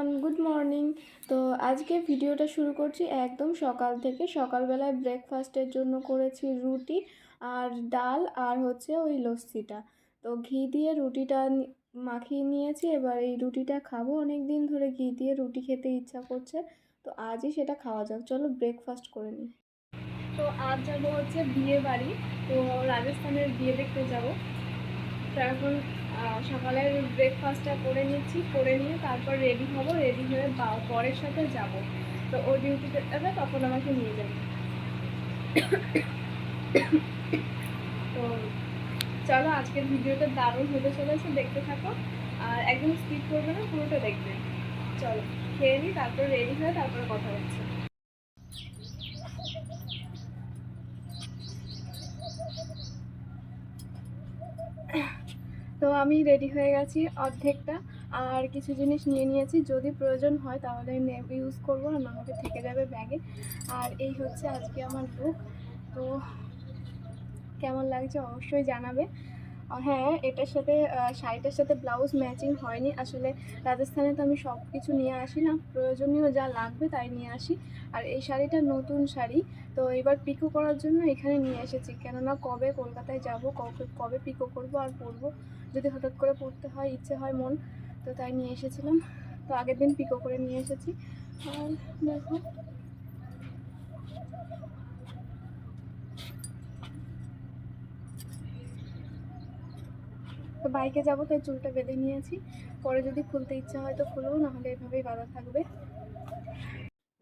Everyone good morning তো আজকে ভিডিওটা শুরু করছি একদম সকাল থেকে। সকালবেলায় ব্রেকফাস্টের জন্য করেছি রুটি আর ডাল আর হচ্ছে ওই লস্যিটা। তো ঘি দিয়ে রুটিটা মাখিয়ে নিয়েছি। এবার এই রুটিটা খাব। অনেক দিন ধরে ঘি দিয়ে রুটি খেতে ইচ্ছা করছে। তো আজই সেটা খাওয়া যাক। চলো ব্রেকফাস্ট করে নিই। তো আজ যাব হচ্ছে বিয়ে বাড়ি তো রাজস্থানের বিয়ে দেখতে যাব। তো এখন সকালের ব্রেকফাস্টটা করে নিচ্ছি, করে নিয়ে তারপর রেডি হব রেডি হয়ে বরের সাথে যাব। তো ও ডিউটিতে তখন আমাকে নিয়ে যাবে। তো চলো, আজকের ভিডিওটা দারুণ হতে চলেছে, দেখতে থাকো। আর একদম স্কিপ করবে না, পুরোটা দেখবে। চলো, খেয়ে নিই, তারপর রেডি হয়ে তারপর কথা হচ্ছে। তো আমি রেডি হয়ে গেছি অর্ধেকটা। আর কিছু জিনিস নিয়ে নিয়েছি, যদি প্রয়োজন হয় তাহলে ইউজ করব আর না হলে থেকে যাবে ব্যাগে আর এই হচ্ছে আজকে আমার লুক তো কেমন লাগছে অবশ্যই জানাবে। হ্যাঁ এটার সাথে শাড়িটার সাথে ব্লাউজ ম্যাচিং হয়নি। আসলে রাজস্থানে তো আমি সব কিছু নিয়ে আসি না। প্রয়োজনীয় যা লাগবে তাই নিয়ে আসি। আর এই শাড়িটা নতুন শাড়ি, তো এবার পিকো করার জন্য এখানে নিয়ে এসেছি। কেননা কবে কলকাতায় যাব, কবে কবে পিকো করব আর পরবো? যদি হঠাৎ করে পড়তে হয়, ইচ্ছে হয় মন, তো তাই নিয়ে এসেছিলাম। তো আগের দিন পিকো করে নিয়ে এসেছি। আর দেখো। বাইকে যাব, তাই চুলটা বেঁধে নিয়েছি। পরে যদি খুলতে ইচ্ছা হয় তো খুলবো, নাহলে এভাবেই বাঁধা থাকবে।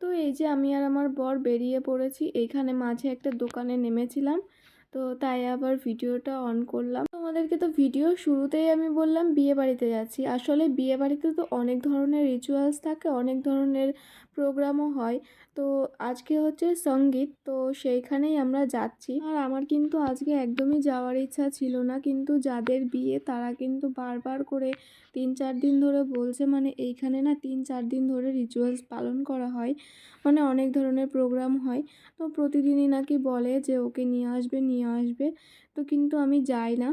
তো এই যে আমি আর আমার বর বেরিয়ে পড়েছি এইখানে মাঝে একটা দোকানে নেমেছিলাম। তো তাই আবার ভিডিওটা অন করলাম। তোমাদেরকে তো ভিডিও শুরুতেই আমি বললাম, বিয়ে বাড়িতে যাচ্ছি। আসলে বিয়ে বাড়িতে তো অনেক ধরনের রিচুয়ালস থাকে, অনেক ধরনের প্রোগ্রামও হয়। তো আজকে হচ্ছে সংগীত, তো সেইখানেই আমরা যাচ্ছি। আর আমার কিন্তু আজকে একদমই যাওয়ার ইচ্ছা ছিল না, কিন্তু যাদের বিয়ে তারা কিন্তু বারবার করে তিন চার দিন ধরে বলছে মানে এইখানে না তিন চার দিন ধরে রিচুয়ালস পালন করা হয়। মানে অনেক ধরনের প্রোগ্রাম হয়। তো প্রতিদিনই নাকি বলে যে, ওকে নিয়ে আসবে নিয়ে আসবে। তো কিন্তু আমি যাই না।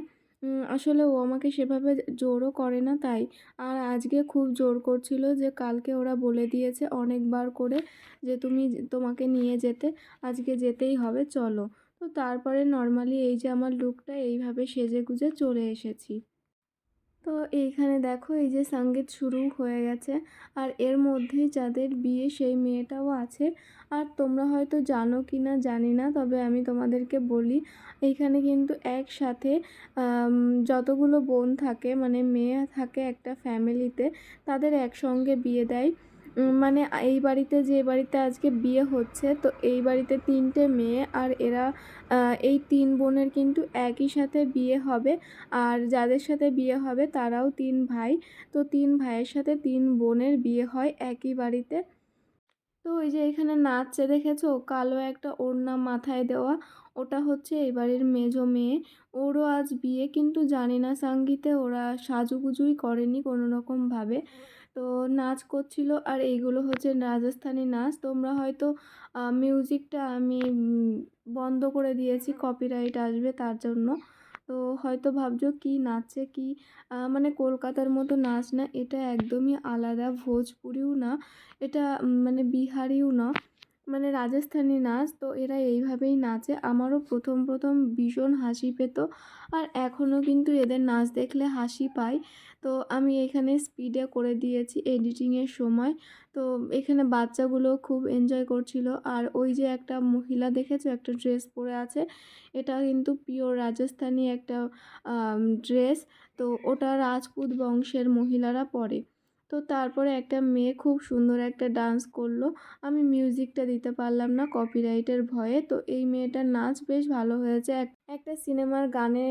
আসলে ও আমাকে সেভাবে জোরও করে না তাই। আর আজকে খুব জোর করছিল যে কালকে ওরা বলে দিয়েছে অনেকবার করে যে তুমি তোমাকে নিয়ে যেতে, আজকে যেতেই হবে, চলো। তো তারপরে নর্মালি এই যে আমার লুকটা এইভাবে সেজে গুজে চলে এসেছি। তো এইখানে দেখো এই যে সংগীত শুরু হয়ে গেছে। আর এর মধ্যেই যাদের বিয়ে সেই মেয়েটাও আছে। আর তোমরা হয়তো জানো কি না জানি না, তবে আমি তোমাদেরকে বলি, এইখানে কিন্তু একসাথে যতগুলো বোন থাকে মানে মেয়ে থাকে একটা ফ্যামিলিতে তাদের একসঙ্গে বিয়ে দেয়। মানে এই বাড়িতে যে বাড়িতে আজকে বিয়ে হচ্ছে, তো এই বাড়িতে তিনটে মেয়ে আর এরা এই তিন বোনের কিন্তু একই সাথে বিয়ে হবে। আর যাদের সাথে বিয়ে হবে তারাও তিন ভাই, তো তিন ভাইয়ের সাথে তিন বোনের বিয়ে হয় একই বাড়িতে। তো ওই যে এখানে নাচছে, দেখেছ? কালো একটা ওড়না মাথায় দেওয়া, ওটা হচ্ছে এই বাড়ির মেজো মেয়ে। ওরও আজ বিয়ে, কিন্তু জানি না সঙ্গীতে ওরা সাজুগুজুই করেনি কোনো রকমভাবে তো নাচ করছিল। আর এইগুলো হচ্ছে রাজস্থানি নাচ। তোমরা হয়তো মিউজিকটা আমি বন্ধ করে দিয়েছি। কপিরাইট আসবে তার জন্য। তো হয়তো ভাবছ কি নাচে কি মানে কলকাতার মতো নাচ না। এটা একদমই আলাদা। ভোজপুরিও না। এটা মানে বিহারিও না। মানে রাজস্থানি নাচ, তো এরা এইভাবেই নাচে। আমারও প্রথম প্রথম ভীষণ হাসি পেত। আর এখনও কিন্তু এদের নাচ দেখলে হাসি পায় তো আমি এখানে স্পিডে করে দিয়েছি এডিটিংয়ের সময়। তো এখানে বাচ্চাগুলো খুব এনজয় করছিল। আর ওই যে একটা মহিলা দেখেছ? একটা ড্রেস পরে আছে। এটা কিন্তু পিওর রাজস্থানি একটা ড্রেস তো ওটা রাজপুত বংশের মহিলারা পরে। তো তারপরে একটা মেয়ে খুব সুন্দর একটা ডান্স করল। আমি মিউজিকটা দিতে পারলাম না কপিরাইটের ভয়ে। তো এই মেয়েটার নাচ বেশ ভালো হয়েছে। এক- একটা সিনেমার গানে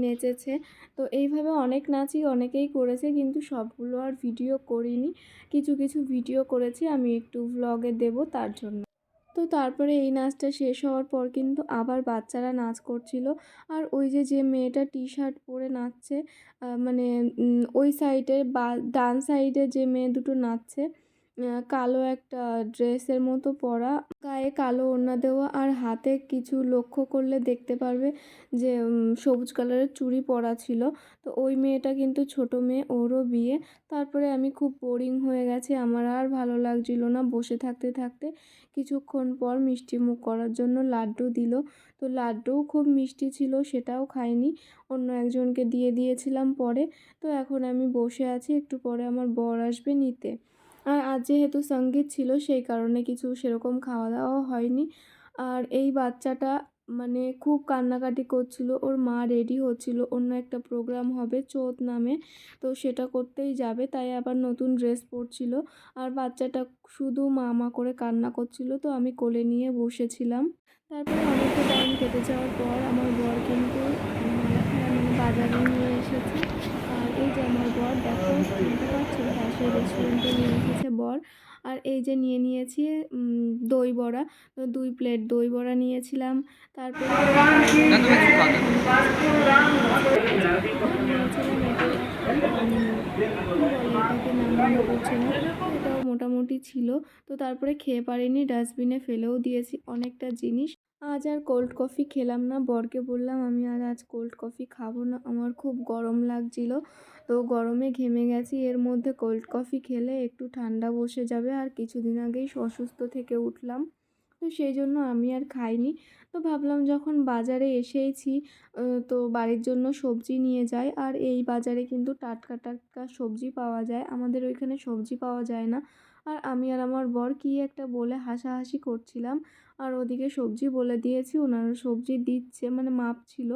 নেচেছে। তো এইভাবে অনেক নাচই অনেকেই করেছে কিন্তু সবগুলো আর ভিডিও করিনি। কিছু কিছু ভিডিও করেছি। আমি একটু ভ্লগে দেব তার জন্য। তো তারপরে এই নাচটা শেষ হওয়ার পর কিন্তু আবার বাচ্চারা নাচ করছিল। আর ওই যে যে মেয়েটা টি শার্ট পরে নাচছে মানে ওই সাইডে বা, ডান সাইডে যে মেয়ে দুটো নাচছে কালো একটা ড্রেসের মতো পরা, গায়ে কালো ওড়না দেওয়া আর হাতে কিছু লক্ষ্য করলে দেখতে পারবে যে সবুজ কালারের চুড়ি পরা ছিল। তো ওই মেয়েটা কিন্তু ছোট মেয়ে, ওরও বিয়ে। তারপরে আমি খুব বোরিং হয়ে গেছে। আমার আর ভালো লাগছিল না বসে থাকতে থাকতে। কিছুক্ষণ পর মিষ্টি মুখ করার জন্য লাড্ডু দিল। তো লাড্ডুও খুব মিষ্টি ছিল, সেটাও খাইনি। অন্য একজনকে দিয়ে দিয়েছিলাম পরে। তো এখন আমি বসে আছি, একটু পরে আমার বর আসবে নিতে। আর আজ যেহেতু সংগীত ছিল, সেই কারণে কিছু সেরকম খাওয়া দাওয়া হয়নি। আর এই বাচ্চাটা মানে খুব কান্নাকাটি করছিল, ওর মা রেডি হচ্ছিল, অন্য একটা প্রোগ্রাম হবে চোত নামে, তো সেটা করতেই যাবে, তাই আবার নতুন ড্রেস পরছিল। আর বাচ্চাটা শুধু মা মা করে কান্না করছিল, তো আমি কোলে নিয়ে বসেছিলাম। তারপরে অনেকটা টাইম কেটে যাওয়ার পর আমার বর কিন্তু মানে বাজারে নিয়ে এসেছে। এই যে আমার বর, দেখো, চিনতে পারছ? পাশে রেস্টুরেন্টে নিয়ে এসেছে বর। আর এই যে নিয়ে নিয়েছি দই বড়া। তো দুই প্লেট দই বড়া নিয়েছিলাম। তারপরে এটাও মোটামুটি ছিল। তো তারপরে খেয়ে পারিনি ডাস্টবিনে ফেলেও দিয়েছি অনেকটা জিনিস। আজ আর কোল্ড কফি খেলাম না, বরকে বললাম, আমি আর আজ কোল্ড কফি খাব না। আমার খুব গরম লাগছিল। তো গরমে ঘেমে গেছি, এর মধ্যে কোল্ড কফি খেলে একটু ঠান্ডা বসে যাবে আর কিছুদিন আগেই অসুস্থ থেকে উঠলাম। তো সেই জন্য আমি আর খাইনি। তো ভাবলাম যখন বাজারে এসেইছি তো বাড়ির জন্য সবজি নিয়ে যাই। আর এই বাজারে কিন্তু টাটকা টাটকা সবজি পাওয়া যায়। আমাদের ওইখানে সবজি পাওয়া যায় না। আর আমি আর আমার বর কী একটা বলে হাসাহাসি করছিলাম। আর ওদিকে সবজি বলে দিয়েছি, ওনারা সবজি দিচ্ছে মানে মাপ ছিল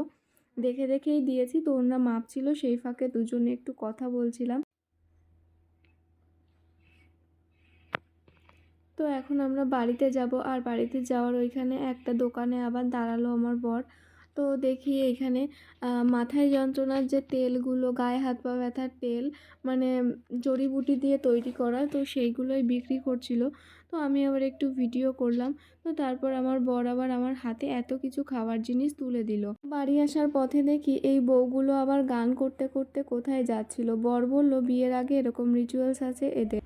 দেখে দেখেই দিয়েছি, তো ওনারা মাপ ছিল, সেই ফাঁকে দুজনে একটু কথা বলছিলাম। তো এখন আমরা বাড়িতে যাব, আর বাড়িতে যাওয়ার ওইখানে একটা দোকানে আবার দাঁড়াল আমার বর। তো দেখি এখানে মাথায় যন্ত্রণার যে তেলগুলো, গায়ে হাত পা ব্যথার তেল মানে জড়িবুটি দিয়ে তৈরি করা, তো সেইগুলোই বিক্রি করছিল। তো আমি আবার একটু ভিডিও করলাম, তো তারপর আমার বর আবার আমার হাতে এত কিছু খাবার জিনিস তুলে দিল। বাড়ি আসার পথে দেখি এই বউগুলো আবার গান করতে করতে কোথায় যাচ্ছিল? বর বলল, বিয়ের আগে এরকম রিচুয়ালস আছে এদের।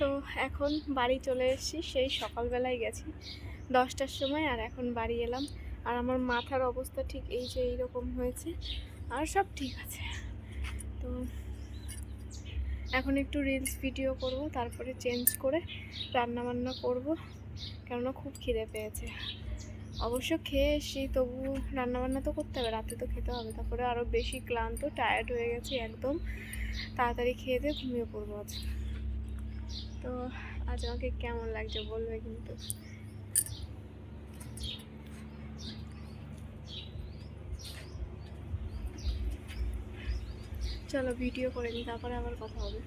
তো এখন বাড়ি চলে এসেছি, সেই সকালবেলায় গেছি দশটার সময়, আর এখন বাড়ি এলাম আর আমার মাথার অবস্থা ঠিক এই যে এইরকম হয়েছে, আর সব ঠিক আছে। তো এখন একটু রিলস ভিডিও করব, তারপরে চেঞ্জ করে রান্না বান্না করব, কেননা খুব খিদে পেয়েছে। অবশ্য খেয়ে এসছি, তবু রান্না বান্না তো করতে হবে, রাতে তো খেতে হবে, তারপরে আরও বেশি ক্লান্ত টায়ার্ড হয়ে গেছি একদম। তাড়াতাড়ি খেয়ে দিয়ে ঘুমিয়ে পড়ব আজ। তো আজ আমাকে কেমন লাগছে বলবে কিন্তু? চলো ভিডিও করে নিই তারপরে আবার কথা হবে।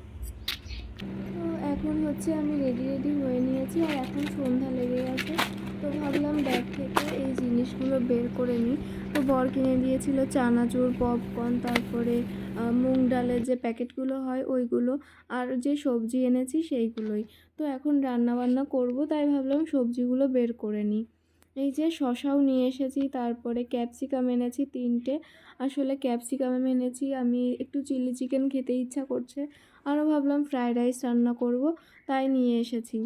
তো এখন হচ্ছে আমি রেডি রেডি হয়ে নিয়েছি আর এখন সন্ধ্যা লেগে গেছে। তো ভাবলাম ব্যাগ থেকে এই জিনিসগুলো বের করে নিই। তো বর কিনে দিয়েছিল চানাচুর পপকর্ন তারপরে মুগ ডালের যে প্যাকেটগুলো হয় ওইগুলো আর যে সবজি এনেছি সেইগুলোই। তো এখন রান্না বান্না করব, তাই ভাবলাম সবজিগুলো বের করে নিই। এই যে শশাও নিয়ে এসেছি, তারপরে ক্যাপসিকাম এনেছি তিনটে। আসলে ক্যাপসিকাম এনেছি, আমি একটু চিলি চিকেন খেতে ইচ্ছা করছে। আরও ভাবলাম ফ্রায়েড রাইস রান্না করব, তাই নিয়ে এসেছি।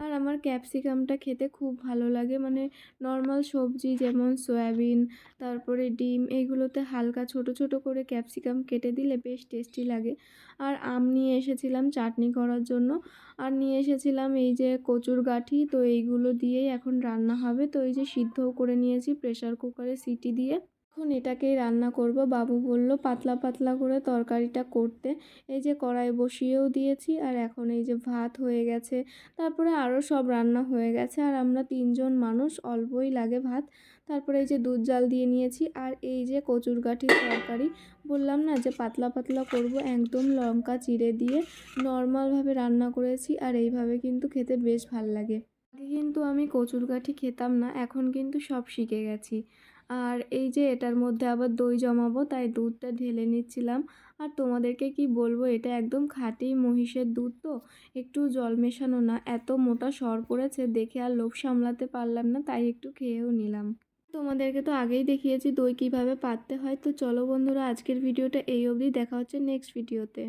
আর আমার ক্যাপসিকামটা খেতে খুব ভালো লাগে। মানে নর্মাল সবজি যেমন সয়াবিন, তারপরে ডিম এইগুলোতে হালকা ছোট ছোট করে ক্যাপসিকাম কেটে দিলে বেশ টেস্টি লাগে। আর আম নিয়ে এসেছিলাম চাটনি করার জন্য। আর নিয়ে এসেছিলাম এই যে কচুর গাঠি, তো এইগুলো দিয়েই এখন রান্না হবে। তো এই যে সিদ্ধও করে নিয়েছি প্রেসার কুকারে সিটি দিয়ে। এখন এটাকেই রান্না করব। বাবু বলল, পাতলা পাতলা করে তরকারিটা করতে। এই যে কড়াই বসিয়েও দিয়েছি আর এখন এই যে ভাত হয়ে গেছে। তারপরে আরও সব রান্না হয়ে গেছে আর আমরা তিনজন মানুষ, অল্পই লাগে ভাত। তারপরে এই যে দুধ জাল দিয়ে নিয়েছি আর এই যে কচুর গাঠির তরকারি। বললাম না যে পাতলা পাতলা করব, একদম লঙ্কা চিড়ে দিয়ে নর্মালভাবে রান্না করেছি আর এইভাবে কিন্তু খেতে বেশ ভালো লাগে। আগে কিন্তু আমি কচুর গাঠি খেতাম না, এখন কিন্তু সব শিখে গেছি। আর এই যে এটার মধ্যে আবার দই জমাবো, তাই দুধটা ঢেলে নিচ্ছিলাম। আর তোমাদেরকে কি বলব, এটা একদম খাঁটি মহিষের দুধ তো, একটু জল মেশানো না। এত মোটা সর পড়েছে, দেখে আর লোভ সামলাতে পারলাম না, তাই একটু খেয়েও নিলাম। তোমাদেরকে তো আগেই দেখিয়েছি দই কীভাবে পাততে হয়। তো চলো বন্ধুরা, আজকের ভিডিওটা এই অবধি, দেখা হচ্ছে নেক্সট ভিডিওতে